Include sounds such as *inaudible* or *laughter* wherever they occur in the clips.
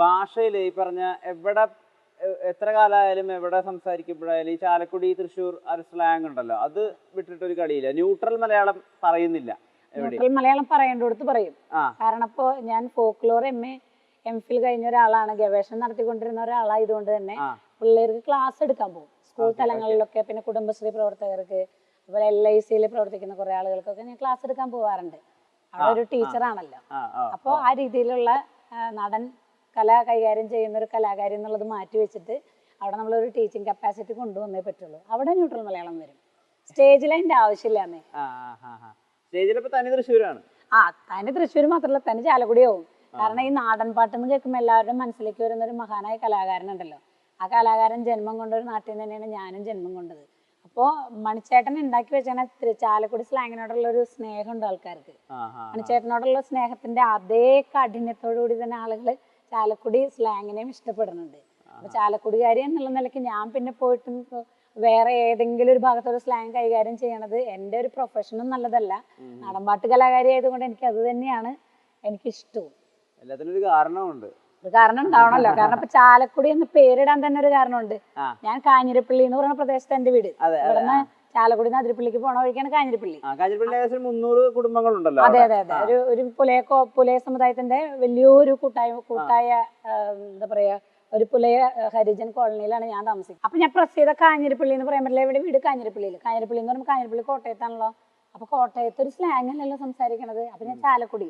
ഭാഷയിൽ ഈ പറഞ്ഞ എവിടെ എത്ര കാലമായാലും എവിടെ സംസാരിക്കുമ്പോഴായാലും ഈ ചാലക്കുടി തൃശ്ശൂർ ആ ഒരു സ്ലാങ് ഉണ്ടല്ലോ അത് വിട്ടിട്ടൊരു കളിയില്ല. ന്യൂട്രൽ മലയാളം പറയുന്നില്ല ന്യൂട്രൽ മലയാളം പറയേണ്ടടുത്ത് പറയും. കാരണം ഇപ്പോ ഞാൻ folklore M A M Phil കഴിഞ്ഞ ഒരാളാണ് ഗവേഷണം നടത്തിക്കൊണ്ടിരുന്ന ഒരാളായതുകൊണ്ട് തന്നെ പിള്ളേർക്ക് ക്ലാസ് എടുക്കാൻ പോകും. സ്കൂൾ. തലങ്ങളിലൊക്കെ പിന്നെ കുടുംബശ്രീ പ്രവർത്തകർക്ക് അതുപോലെ എൽ ഐ സിയിൽ പ്രവർത്തിക്കുന്ന കുറെ ആളുകൾക്കൊക്കെ ഞാൻ ക്ലാസ് എടുക്കാൻ പോവാറുണ്ട്. അവിടെ ഒരു ടീച്ചറാണല്ലോ അപ്പോൾ ആ രീതിയിലുള്ള നടൻ കല കൈകാര്യം ചെയ്യുന്ന ഒരു കലാകാരി എന്നുള്ളത് മാറ്റി വെച്ചിട്ട് അവിടെ നമ്മളൊരു ടീച്ചിങ് കപ്പാസിറ്റി കൊണ്ടുവന്നേ പറ്റുള്ളൂ. അവിടെ ന്യൂട്രൽ മലയാളം വരും. സ്റ്റേജിൽ അതിന്റെ ആവശ്യമില്ലാന്നേ. ആ ആ ആ സ്റ്റേജിലിപ്പോ തനി തൃശ്ശൂരാണ്. ആ തനി തൃശ്ശൂർ മാത്രമല്ല തനി ചാലക്കുടിയാവും. കാരണം ഈ നാടൻ പാട്ട് എന്ന് കേൾക്കുമ്പോൾ എല്ലാവരുടെയും മനസ്സിലേക്ക് വരുന്ന ഒരു മഹാനായ കലാകാരൻ ഉണ്ടല്ലോ ആ കലാകാരൻ ജന്മം കൊണ്ട ഒരു നാട്ടിൽ നിന്ന് തന്നെയാണ് ഞാനും ജന്മം കൊണ്ടത്. അപ്പോൾ മണിച്ചേട്ടൻ ഉണ്ടാക്കി വെച്ചാൽ ചാലക്കുടി സ്ലാങ്ങിനോടുള്ള ഒരു സ്നേഹം ഉണ്ട് ആൾക്കാർക്ക്. മണിച്ചേട്ടനോടുള്ള സ്നേഹത്തിന്റെ അതേ കാഠിന്യത്തോടു കൂടി തന്നെ ആളുകൾ ചാലക്കുടി സ്ലാങ്ങിനെയും ഇഷ്ടപ്പെടുന്നുണ്ട്. അപ്പൊ ചാലക്കുടികാരി എന്നുള്ള നിലയ്ക്ക് ഞാൻ പിന്നെ പോയിട്ട് വേറെ ഏതെങ്കിലും ഒരു ഭാഗത്തൊരു സ്ലാങ് കൈകാര്യം ചെയ്യണത് എന്റെ ഒരു പ്രൊഫഷനും നല്ലതല്ല. നാടൻപാട്ട് കലാകാരി ആയതുകൊണ്ട് എനിക്ക് അത് തന്നെയാണ് എനിക്കിഷ്ടവും. എല്ലാത്തിനും ഒരു കാരണമുണ്ട് ഒരു കാരണം ഉണ്ടാവണല്ലോ. കാരണം ഇപ്പൊ ചാലക്കുടി എന്ന് പേരിടാൻ തന്നെ ഒരു കാരണമുണ്ട്. ഞാൻ കാഞ്ഞിരപ്പള്ളി എന്ന് പറയുന്ന പ്രദേശത്ത് എന്റെ വീട്. ഇവിടുന്ന് ചാലക്കുടി അതിരപ്പള്ളിക്ക് പോണ വഴിക്കാണ് കാഞ്ഞിരപ്പള്ളി. മുന്നൂറ് കുടുംബങ്ങളുണ്ടല്ലോ അതെ അതെ അതെ. ഒരു ഒരു പുലയ പുലയ സമുദായത്തിന്റെ വലിയൊരു കൂട്ടായ കൂട്ടായ എന്താ പറയാ ഒരു പുലയ ഹരിജൻ കോളനിയിലാണ് ഞാൻ താമസിക്കുന്നത്. അപ്പൊ ഞാൻ പ്രസ് ചെയ്ത കാഞ്ഞിരപ്പള്ളി എന്ന് പറയാൻ പറ്റില്ല ഇവിടെ വീട് കാഞ്ഞിരപ്പള്ളിയിൽ കാഞ്ഞിരപ്പള്ളി എന്ന് പറയുമ്പോൾ കാഞ്ഞിരപ്പള്ളി കോട്ടയത്താണല്ലോ. അപ്പൊ കോട്ടയത്ത് ഒരു സ്ലാങ് അല്ലല്ലോ സംസാരിക്കണത്. അപ്പൊ ഞാൻ ചാലക്കുടി.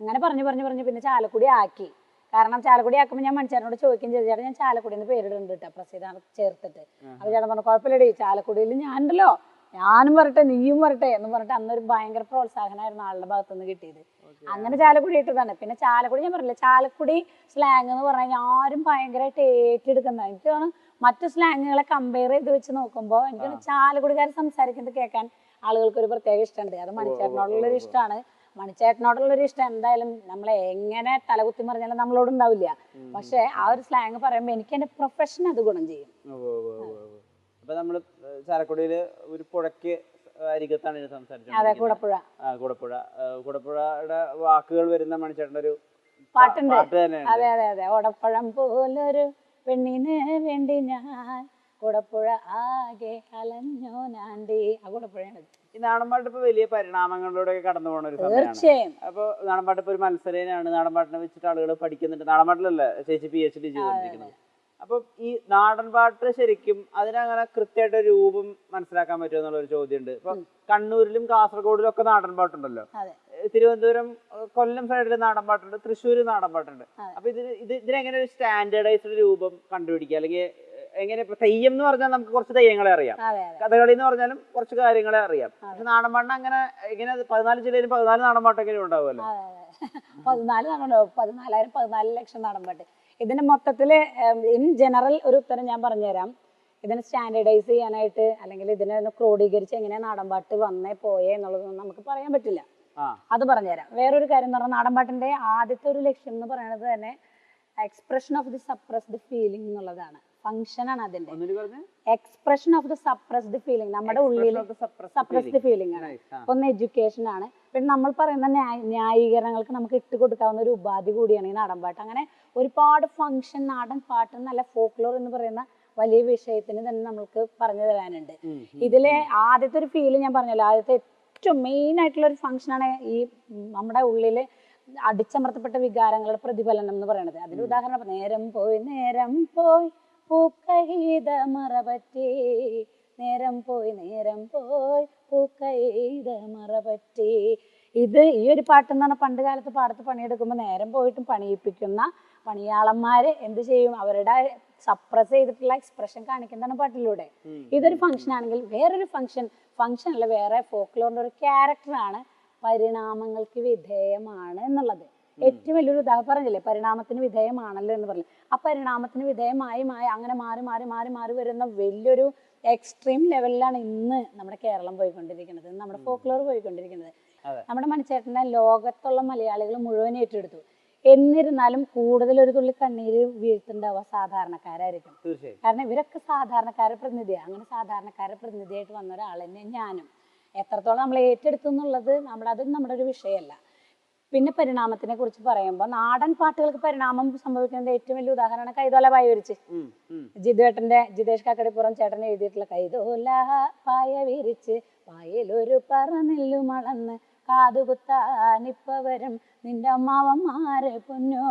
അങ്ങനെ പറഞ്ഞു പറഞ്ഞു പറഞ്ഞു പിന്നെ ചാലക്കുടി ആക്കി. കാരണം ചാലക്കുടി ആക്കുമ്പോൾ ഞാൻ മനുഷ്യനോട് ചോദിക്കും ചെയ്തു. ചേട്ടാ ഞാൻ ചാലക്കുടി എന്ന് പേരിടുന്നുണ്ട് കേട്ടോ പ്രസ് ചെയ്താണ് ചേർത്തിട്ട് അപ്പൊ ചേട്ടൻ പറഞ്ഞു കുഴപ്പമില്ലടി ചാലക്കുടിയിൽ ഞാനുണ്ടല്ലോ. ഞാനും വരട്ടെ നീയും വരട്ടെ എന്ന് പറഞ്ഞിട്ട് അന്നൊരു ഭയങ്കര പ്രോത്സാഹനമായിരുന്നു ആളുടെ ഭാഗത്തുനിന്ന് കിട്ടിയത്. അങ്ങനെ ചാലക്കുടി ഇട്ടതാണ്. പിന്നെ ചാലക്കുടി ഞാൻ പറഞ്ഞില്ല ചാലക്കുടി സ്ലാങ് എന്ന് പറഞ്ഞു കഴിഞ്ഞാൽ ആരും ഭയങ്കരമായിട്ട് ഏറ്റെടുക്കുന്ന എനിക്ക് തോന്നുന്നു മറ്റു സ്ലാങ്ങുകളെ കമ്പയർ ചെയ്ത് വെച്ച് നോക്കുമ്പോൾ എനിക്ക് ചാലക്കുടിക്കാർ സംസാരിക്കുന്നത് കേൾക്കാൻ ആളുകൾക്ക് ഒരു പ്രത്യേക ഇഷ്ടമുണ്ട്. അത് മണിച്ചേട്ടനോടുള്ളൊരു ഇഷ്ടമാണ്. മണിച്ചേട്ടനോടുള്ളൊരു ഇഷ്ടം എന്തായാലും നമ്മളെ എങ്ങനെ തലകുത്തി മറിഞ്ഞാലും നമ്മളോട് ഉണ്ടാവില്ല പക്ഷെ ആ ഒരു സ്ലാങ് പറയുമ്പോൾ എനിക്ക് എന്റെ പ്രൊഫഷൻ അത് ഗുണം ചെയ്യും. അപ്പൊ നമ്മൾ ചാലക്കുടിയിൽ ഒരു പുഴയ്ക്ക് അരികത്താണ് സംസാരിച്ചത് കൂടപ്പുഴ. കൂടപ്പുഴ. കൂടപ്പുഴയുടെ വാക്കുകൾ വരുന്ന മണിച്ചേട്ടന്റെ ഒരു പാട്ടുണ്ട് അതെ അതെ അതെ. ഓടപ്പഴം പോലൊരു പെണ്ണിന് വേണ്ടി ഞാൻ കൂടപ്പുഴ ആകെ അലഞ്ഞോ നാണ്ടി. ആ കൂടപ്പുഴയാണ് ഈ നാടൻപാട്ട് ഇപ്പൊ വലിയ പരിണാമങ്ങളിലൂടെ കടന്നു പോണ ഒരു സമയമാണ് തീർച്ചയായും. അപ്പൊ നാടൻപാട്ട് ഇപ്പൊ ഒരു മത്സരേനാണ്. നാടൻപാട്ടിനെ വെച്ചിട്ട് ആളുകൾ പഠിക്കുന്നുണ്ട്. നാടൻപാട്ടിലല്ലേ ചേച്ചി പി എച്ച് ഡി ചെയ്തോണ്ടിരിക്കുന്നത് അപ്പൊ ഈ നാടൻപാട്ട് ശരിക്കും അതിനങ്ങനെ കൃത്യമായിട്ട് രൂപം മനസ്സിലാക്കാൻ പറ്റുമോ എന്നുള്ള ഒരു ചോദ്യമുണ്ട്. ഇപ്പൊ കണ്ണൂരിലും കാസർഗോഡിലും ഒക്കെ നാടൻപാട്ടുണ്ടല്ലോ തിരുവനന്തപുരം കൊല്ലം സൈഡിൽ നാടൻപാട്ടുണ്ട്. തൃശ്ശൂർ നാടൻപാട്ടുണ്ട്. അപ്പൊ ഇതിന് ഇത് ഇതിനെങ്ങനെ ഒരു സ്റ്റാൻഡേർഡൈസ്ഡ് രൂപം കണ്ടുപിടിക്കുക? അല്ലെങ്കിൽ എങ്ങനെ ഇപ്പൊ തെയ്യം എന്ന് പറഞ്ഞാൽ നമുക്ക് കുറച്ച് തെയ്യങ്ങളെ അറിയാം. കഥകളി എന്ന് പറഞ്ഞാലും കുറച്ച് കാര്യങ്ങളെ അറിയാം. പക്ഷെ നാടൻപാട്ട് അങ്ങനെ ഇങ്ങനെ പതിനാല് ജില്ലയിൽ പതിനാല് നാടൻപാട്ടൊക്കെ ഉണ്ടാവുമല്ലോ. *laughs* പതിനാല് നടണ്ടോ പതിനാലായിരം പതിനാല് ലക്ഷം നാടൻപാട്ട് ഇതിന് മൊത്തത്തിൽ ഇൻ ജനറൽ ഒരു ഉത്തരം ഞാൻ പറഞ്ഞുതരാം. ഇതിനെ സ്റ്റാൻഡേർഡൈസ് ചെയ്യാനായിട്ട് അല്ലെങ്കിൽ ഇതിനെ ക്രോഡീകരിച്ച് എങ്ങനെയാ നാടൻപാട്ട് വന്നേ പോയേ എന്നുള്ളതൊന്നും നമുക്ക് പറയാൻ പറ്റില്ല. അത് പറഞ്ഞുതരാം. വേറൊരു കാര്യം എന്ന് പറഞ്ഞാൽ നാടൻപാട്ടിന്റെ ആദ്യത്തെ ഒരു ലക്ഷ്യം എന്ന് പറയുന്നത് തന്നെ expression of the suppressed feeling എന്നുള്ളതാണ്. ഫംഗ്ഷൻ ആണ് അതിന്റെ expression of the suppressed feeling നമ്മുടെ ഉള്ളിൽ സപ്രസ്ഡ് ഫീലിംഗ് ആണ്. ഒന്ന് എഡ്യൂക്കേഷൻ ആണ്. പിന്നെ നമ്മൾ പറയുന്ന ന്യായ- ന്യായീകരണങ്ങൾക്ക് നമുക്ക് ഇട്ട് കൊടുക്കാവുന്ന ഒരു ഉപാധി കൂടിയാണ് ഈ നാടൻ പാട്ട് അങ്ങനെ ഒരുപാട് ഫംഗ്ഷൻ നാടൻ പാട്ട് നല്ല ഫോക്ലോർ എന്ന് പറയുന്ന വലിയ വിഷയത്തിന് തന്നെ നമുക്ക് പറഞ്ഞു തരാനുണ്ട്. ഇതിലെ ആദ്യത്തെ ഒരു ഫീൽ ഞാൻ പറഞ്ഞല്ലോ. ആദ്യത്തെ ഏറ്റവും മെയിൻ ആയിട്ടുള്ള ഒരു ഫംഗ്ഷനാണ് ഈ നമ്മുടെ ഉള്ളിൽ അടിച്ചമർത്തപ്പെട്ട വികാരങ്ങളുടെ പ്രതിഫലനം എന്ന് പറയുന്നത് അതിന് ഉദാഹരണം നേരം പോയി നേരം പോയി പൂക്കൈത മറപറ്റേ നേരം പോയി നേരം പോയി പൂക്കൈത മറപറ്റേ ഇത് ഈ ഒരു പാട്ട് പറഞ്ഞാൽ പണ്ട് കാലത്ത് പാടത്ത് പണിയെടുക്കുമ്പോൾ നേരം പോയിട്ടും പണിയിപ്പിക്കുന്ന പണിയാളന്മാര് എന്ത് ചെയ്യും? അവരുടെ സപ്രസ് ചെയ്തിട്ടുള്ള എക്സ്പ്രഷൻ കാണിക്കുന്നതാണ് പാട്ടിലൂടെ. ഇതൊരു ഫംഗ്ഷൻ ആണെങ്കിൽ വേറൊരു ഫംഗ്ഷൻ ഫംഗ്ഷൻ അല്ല വേറെ ഫോക്ലോറിന്റെ ഒരു ക്യാരക്ടറാണ് പരിണാമങ്ങൾക്ക് വിധേയമാണ് എന്നുള്ളത്. ഏറ്റവും വലിയൊരു ഉദാഹരണം പറഞ്ഞില്ലേ പരിണാമത്തിന് വിധേയമാണല്ലോ എന്ന് പറഞ്ഞു ആ പരിണാമത്തിന് വിധേയമായി മായി അങ്ങനെ മാറി മാറി മാറി മാറി വരുന്ന വലിയൊരു എക്സ്ട്രീം ലെവലിലാണ് ഇന്ന് നമ്മുടെ കേരളം പോയിക്കൊണ്ടിരിക്കുന്നത് നമ്മുടെ ഫോക്ലോർ പോയിക്കൊണ്ടിരിക്കുന്നത്. നമ്മുടെ മണിച്ചേട്ടനെ ലോകത്തുള്ള മലയാളികൾ മുഴുവൻ ഏറ്റെടുത്തു. എന്നിരുന്നാലും കൂടുതൽ ഒരു തുള്ളി കണ്ണീര് വീഴ്ത്തുണ്ടാവുക സാധാരണക്കാരായിരിക്കും. കാരണം ഇവരൊക്കെ സാധാരണക്കാരെ പ്രതിനിധിയാണ് അങ്ങനെ സാധാരണക്കാരെ പ്രതിനിധിയായിട്ട് വന്ന ഒരാൾ തന്നെ ഞാനും. എത്രത്തോളം നമ്മൾ ഏറ്റെടുത്തു എന്നുള്ളത് നമ്മുടെ അത് നമ്മുടെ ഒരു വിഷയമല്ല. പിന്നെ പരിണാമത്തിനെ കുറിച്ച് പറയുമ്പോൾ നാടൻ പാട്ടുകൾക്ക് പരിണാമം സംഭവിക്കുന്നത് ഏറ്റവും വലിയ ഉദാഹരണമാണ് കൈതോല പായ വിരിച്ച് ഉം, ഉം. ജിതേഷ് കാക്കടിപ്പുറം ചേട്ടൻ എഴുതിയിട്ടുള്ള കൈതോല പായ വിരിച്ച് പായലൊരു പറനെല്ലു മളന്ന് കാതുകുത്താനിപ്പവരും നിന്റെ അമ്മാവന്മാരെ പൊന്നോ.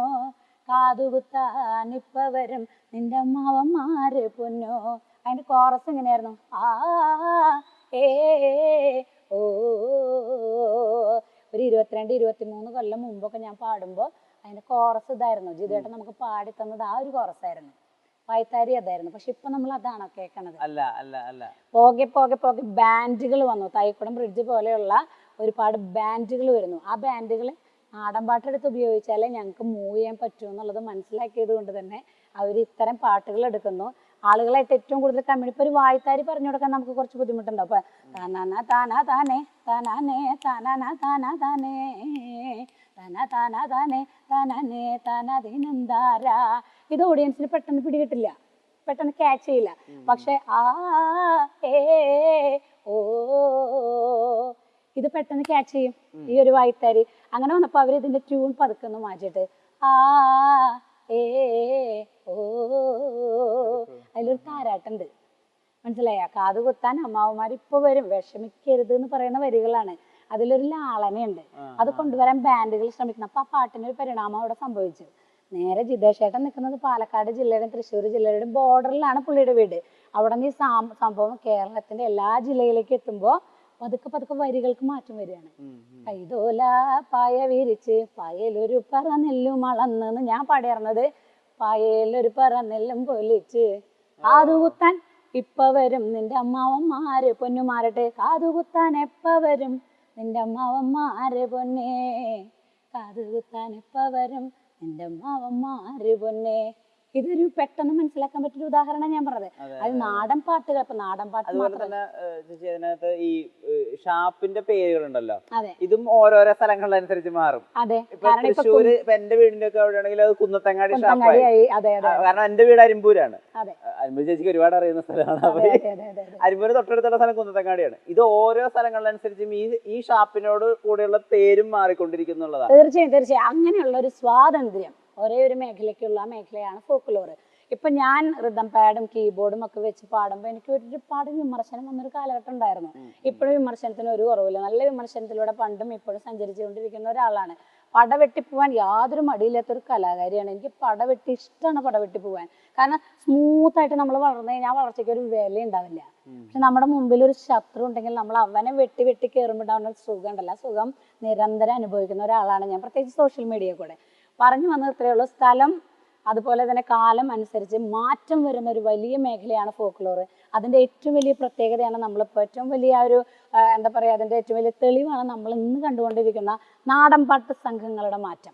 കാതുകുത്താനിപ്പവരും നിന്റെ അമ്മാവന്മാരെ പൊന്നോ. അതിന്റെ കോറസ് എങ്ങനെയായിരുന്നു? ആ ഏ ഓ ഒരു ഇരുപത്തിരണ്ട് ഇരുപത്തിമൂന്ന് കൊല്ലം മുമ്പൊക്കെ ഞാൻ പാടുമ്പോൾ അതിന്റെ കോറസ് ഇതായിരുന്നു. ജിതേട്ടൻ നമുക്ക് പാടി തന്നത് ആ ഒരു കോറസ് ആയിരുന്നു. വായ്ത്താരി അതായിരുന്നു. പക്ഷെ ഇപ്പൊ നമ്മൾ അതാണോ കേൾക്കണത് അല്ല അല്ല അല്ല. പോകെ പോകെ പോകെ ബാൻഡുകൾ വന്നു. തൈക്കുടം ബ്രിഡ്ജ് പോലെയുള്ള ഒരുപാട് ബാൻഡുകൾ വരുന്നു. ആ ബാൻഡുകൾ നാടൻ പാട്ടെടുത്ത് ഉപയോഗിച്ചാലേ ഞങ്ങൾക്ക് മൂവ് ചെയ്യാൻ പറ്റൂ എന്നുള്ളത് മനസ്സിലാക്കിയത് കൊണ്ട് തന്നെ അവർ ഇത്തരം പാട്ടുകൾ എടുക്കുന്നു. ആളുകളായിട്ട് ഏറ്റവും കൂടുതൽ കമ്മ്യൂണി ഇപ്പൊ ഒരു വായ്ത്താരി പറഞ്ഞു കൊടുക്കാൻ നമുക്ക് കുറച്ച് ബുദ്ധിമുട്ടുണ്ടാവും. അപ്പൊ താനാന താനാ താനേ താനാനേ താനാന താനാ താനേ തന താന താനേ താനേ താനതിനെന്താരാ ഇത് ഓഡിയൻസിന് പെട്ടെന്ന് പിടികിട്ടില്ല. പെട്ടെന്ന് ക്യാച്ച് ചെയ്യില്ല. പക്ഷെ ആ ഏ ഓ ഇത് പെട്ടെന്ന് ക്യാച്ച് ചെയ്യും ഈ ഒരു വായ്ത്താരി. അങ്ങനെ വന്നപ്പോ അവർ ഇതിന്റെ ട്യൂൺ പതുക്കുന്നു മാറ്റിട്ട് ആ ഏ ഓ അതിലൊരു താരാട്ടുണ്ട്. മനസ്സിലായ? കാത് കുത്താൻ അമ്മാവന്മാർ ഇപ്പൊ വരും. വിഷമിക്കരുത് എന്ന് പറയുന്ന വരികളാണ്. അതിലൊരു ലാളനയുണ്ട്. അത് കൊണ്ടുവരാൻ ബാൻഡുകൾ ശ്രമിക്കണം അപ്പൊ ആ പാട്ടിന് ഒരു പരിണാമം അവിടെ സംഭവിച്ചു. നേരെ ജിതേഷേട്ടൻ നിൽക്കുന്നത് പാലക്കാട് ജില്ലയുടെയും തൃശ്ശൂർ ജില്ലയുടെയും ബോർഡറിലാണ് പുള്ളിയുടെ വീട്. അവിടെ നിന്ന് ഈ സംഭവം കേരളത്തിന്റെ എല്ലാ ജില്ലയിലേക്ക് എത്തുമ്പോൾ പതുക്കെ പതുക്കെ വരികൾക്ക് മാറ്റം വരികയാണ്. കൈതോല പായ വിരിച്ച് പായലൊരു പറ നെല്ലുമളന്ന് ഞാൻ പാടിയിരുന്നത് പായലൊരു പറ നെല്ലും പൊലിച്ച് കാതുകുത്താൻ ഇപ്പ വരും നിന്റെ അമ്മാവന്മാര്. പൊന്നുമാരട്ടെ കാതുകുത്താൻ എപ്പ വരും നിന്റെ അമ്മാവന്മാര് പൊന്നേ. കാതുകുത്താൻ എപ്പ വരും നിന്റെ അമ്മാവന്മാര് പൊന്നേ. ഇതൊരു പെട്ടെന്ന് മനസ്സിലാക്കാൻ പറ്റിയ ഉദാഹരണം ഞാൻ പറഞ്ഞത്. അതെ, നാടൻ പാട്ടുകൾ ഇപ്പൊ നാടൻ പാട്ട് മാത്രമല്ല അതിനകത്ത് ഈ ഷാപ്പിന്റെ പേരുകളുണ്ടല്ലോ. അതെ. ഇതും ഓരോരോ സ്ഥലങ്ങളനുസരിച്ച് മാറും. അതെ. തൃശ്ശൂര് ഇപ്പൊ എന്റെ വീടിന്റെ ഒക്കെ അവിടെ ആണെങ്കിൽ അത് കുന്നത്തങ്ങാടി ഷാപ്പായി കാരണം എന്റെ വീട് അരിമ്പൂരാണ്. അരിമ്പൂർ ചേച്ചിക്ക് ഒരുപാട് അറിയുന്ന സ്ഥലമാണ്. അരിമ്പൂര് തൊട്ടടുത്തുള്ള സ്ഥലം കുന്നത്തങ്ങാടിയാണ്. ഇത് ഓരോ സ്ഥലങ്ങളിലനുസരിച്ചും ഈ ഈ ഷാപ്പിനോട് കൂടെയുള്ള പേരും മാറിക്കൊണ്ടിരിക്കുന്നുള്ളതാണ്. തീർച്ചയായും തീർച്ചയായും. അങ്ങനെയുള്ള ഒരു സ്വാതന്ത്ര്യം ഒരേ ഒരു മേഖലയ്ക്കുള്ള മേഖലയാണ് ഫോക്ലോർ ഇപ്പൊ ഞാൻ റിതം പാഡും കീബോർഡും ഒക്കെ വെച്ച് പാടുമ്പോൾ എനിക്ക് ഒരുപാട് വിമർശനം വന്നൊരു കാലഘട്ടം ഉണ്ടായിരുന്നു. ഇപ്പോഴും വിമർശനത്തിന് ഒരു കുറവില്ല. നല്ല വിമർശനത്തിലൂടെ പണ്ടും ഇപ്പോഴും സഞ്ചരിച്ചുകൊണ്ടിരിക്കുന്ന ഒരാളാണ്. പടവെട്ടി പോവാൻ യാതൊരു മടിയില്ലാത്തൊരു കലാകാരിയാണ്. എനിക്ക് പടവെട്ടി ഇഷ്ടമാണ് പടവെട്ടി പോവാൻ കാരണം സ്മൂത്ത് ആയിട്ട് നമ്മൾ വളർന്നു കഴിഞ്ഞാൽ വളർച്ചയ്ക്ക് ഒരു വില ഉണ്ടാവില്ല. പക്ഷെ നമ്മുടെ മുമ്പിൽ ഒരു ശത്രു ഉണ്ടെങ്കിൽ നമ്മൾ അവനെ വെട്ടി വെട്ടി കയറുമ്പോൾ ഉണ്ടാവുന്ന സുഖം ഉണ്ടല്ല. സുഖം നിരന്തരം അനുഭവിക്കുന്ന ഒരാളാണ് ഞാൻ. പ്രത്യേകിച്ച് സോഷ്യൽ മീഡിയ കൂടെ. പറഞ്ഞു വന്നത് ഇത്രയേ ഉള്ളൂ. സ്ഥലം അതുപോലെ തന്നെ കാലം അനുസരിച്ച് മാറ്റം വരുന്ന ഒരു വലിയ മേഖലയാണ് ഫോക്ലോർ അതിന്റെ ഏറ്റവും വലിയ പ്രത്യേകതയാണ് നമ്മളിപ്പോൾ ഏറ്റവും വലിയ ഒരു എന്താ പറയുക അതിന്റെ ഏറ്റവും വലിയ തെളിവാണ് നമ്മൾ ഇന്ന് കണ്ടുകൊണ്ടിരിക്കുന്ന നാടൻപാട്ട് സംഘങ്ങളുടെ മാറ്റം.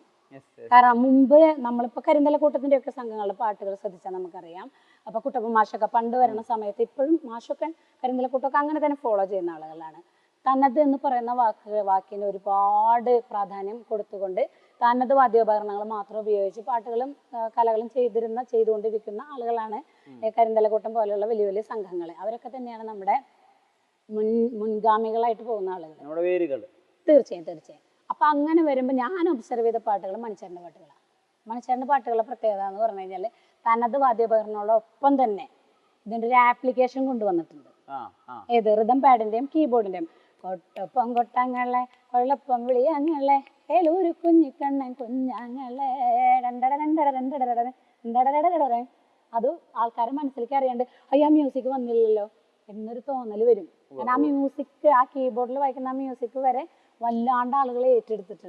കാരണം മുമ്പ് നമ്മളിപ്പോൾ കരിന്തലക്കൂട്ടത്തിന്റെ ഒക്കെ സംഘങ്ങളുടെ പാട്ടുകൾ ശ്രദ്ധിച്ചാൽ നമുക്കറിയാം. അപ്പോൾ കുട്ടപ്പ മാഷൊക്കെ പണ്ട് വരുന്ന സമയത്ത് ഇപ്പോഴും മാഷൊക്കെ കരിന്തലക്കൂട്ടമൊക്കെ അങ്ങനെ തന്നെ ഫോളോ ചെയ്യുന്ന ആളുകളാണ്. തനത് എന്ന് പറയുന്ന വാക്ക് വാക്കിന് ഒരുപാട് പ്രാധാന്യം കൊടുത്തുകൊണ്ട് തനത് വാദ്യോപകരണങ്ങൾ മാത്രം ഉപയോഗിച്ച് പാട്ടുകളും കലകളും ചെയ്തിരുന്ന ചെയ്തുകൊണ്ടിരിക്കുന്ന ആളുകളാണ് കരിന്തലക്കൂട്ടം പോലെയുള്ള വലിയ വലിയ സംഘങ്ങൾ അവരൊക്കെ തന്നെയാണ് നമ്മുടെ മുൻ മുൻഗാമികളായിട്ട് പോകുന്ന ആളുകൾ തീർച്ചയായും തീർച്ചയായും. അപ്പൊ അങ്ങനെ വരുമ്പോൾ ഞാൻ ഒബ്സർവ് ചെയ്ത പാട്ടുകൾ മണിച്ചേരന്റെ പാട്ടുകളാണ്. മണിച്ചേരന്റെ പാട്ടുകളുടെ പ്രത്യേകത എന്ന് പറഞ്ഞു കഴിഞ്ഞാൽ തനത് വാദ്യോപകരണങ്ങളോടൊപ്പം തന്നെ ഇതിന്റെ ഒരു ആപ്ലിക്കേഷൻ കൊണ്ടുവന്നിട്ടുണ്ട് ഏത് റിതം പാഡിന്റെയും കീബോർഡിന്റെയും കൊട്ടൊപ്പം കൊട്ടങ്ങളെ കൊള്ളപ്പം വിളിയങ്ങളെ ഏലൂരു കുഞ്ഞിക്കണ്ണൻ കുഞ്ഞാങ്ങളെ. രണ്ടട രണ്ടട രണ്ടട രണ്ടട രണ്ടട രണ്ടട രണ്ടട. അത് ആൾക്കാരെ മനസ്സിലേക്ക് അറിയാണ്ട് അയ്യ ആ മ്യൂസിക് വന്നില്ലല്ലോ. എന്നൊരു തോന്നൽ വരും. കാരണം ആ മ്യൂസിക് ആ കീബോർഡിൽ വായിക്കുന്ന ആ മ്യൂസിക് വരെ വല്ലാണ്ട് ആളുകൾ ഏറ്റെടുത്തിട്ടുണ്ട്.